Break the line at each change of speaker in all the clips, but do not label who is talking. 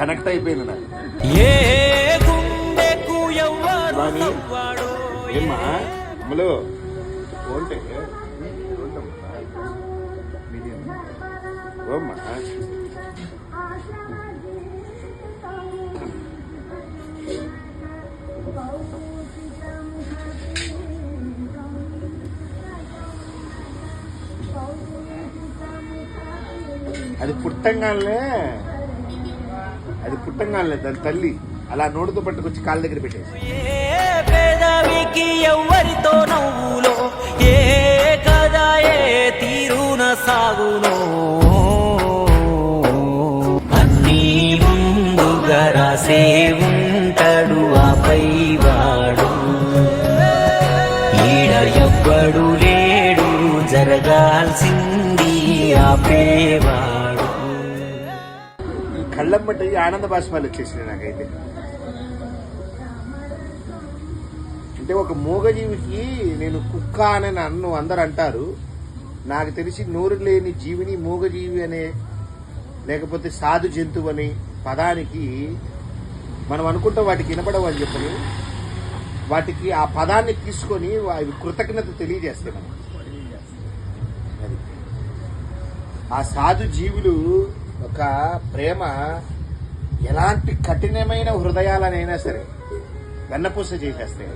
Connect అయిపోయింది నాకు. ఏమ్మా? అమ్మలు ఓంటే ఓమ్మా. అది పుట్టంగానే అది పుట్టంగానే దాని తల్లి అలా నోటితో పట్టుకొచ్చి కాళ్ళ దగ్గర పెట్టేసి
ఏ పేదవికి ఎవ్వరితో నవ్వులో ఏ కదా ఏ తీరున సాగునో అన్నీ ముందుగా రాసే ఉంటాడు ఆపై వాడు ఈడ ఎవ్వడు లేడు జరగాల్సింది ఆ
ఈ కళ్ళమ్మటి ఆనంద బాష్పాలు వచ్చేసినాయి నాకైతే. అంటే ఒక మూగజీవికి నేను కుక్క అని నన్ను అందరు అంటారు. నాకు తెలిసి నోరు లేని జీవిని మూగజీవి అనే లేకపోతే సాధు జంతువు అనే పదానికి మనం అనుకుంటాం వాటికి వినపడవు అని చెప్పని. వాటికి ఆ పదాన్ని తీసుకొని అవి కృతజ్ఞత తెలియజేస్తాయి మనం ఆ సాధు జీవులు ఒక ప్రేమ ఎలాంటి కఠినమైన హృదయాలనైనా సరే వెన్నపూస చేసేస్తాయి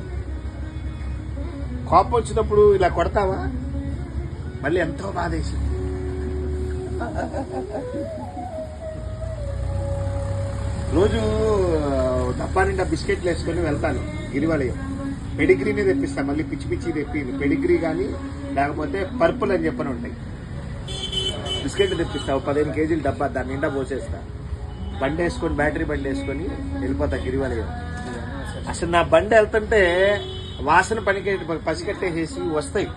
కోపం వచ్చినప్పుడు ఇలా కొడతావా? మళ్ళీ ఎంతో బాధేసి. రోజు డబ్బా నిండా బిస్కెట్లు వేసుకొని వెళ్తాను గిరివలయం పెడిగ్రీనే తెప్పిస్తాను మళ్ళీ పిచ్చి పిచ్చి తెప్పి పెడిగ్రీ కానీ లేకపోతే పర్పుల్ అని చెప్పని ఉంటాయి. బిస్కెట్లు తెప్పిస్తావు పదిహేను కేజీలు డబ్బా దాని నిండా పోసేస్తా. బండి వేసుకొని బ్యాటరీ బండి వేసుకొని వెళ్ళిపోతా గిరివలయం. అసలు నా బండి వెళ్తుంటే వాసన పనికి పసికట్టేసేసి వస్తాయి.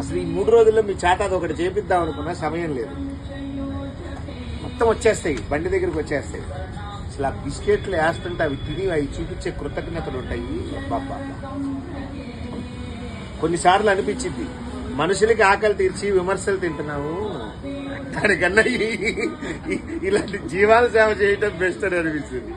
అసలు ఈ మూడు రోజుల్లో మీ చేత అది ఒకటి చేపిద్దాం అనుకున్నా సమయం లేదు. మొత్తం వచ్చేస్తాయి బండి దగ్గరికి వచ్చేస్తాయి. అసలు ఆ బిస్కెట్లు వేస్తుంటే అవి తిని అవి చూపించే కృతజ్ఞతలు ఉంటాయి. అబ్బబ్బా. కొన్నిసార్లు అనిపించింది మనుషులకి ఆకలి తీర్చి విమర్శలు తింటున్నావు? దానికన్నా ఇలాంటి జీవాల సేవ చేయటం బెస్ట్ అని అనిపిస్తుంది.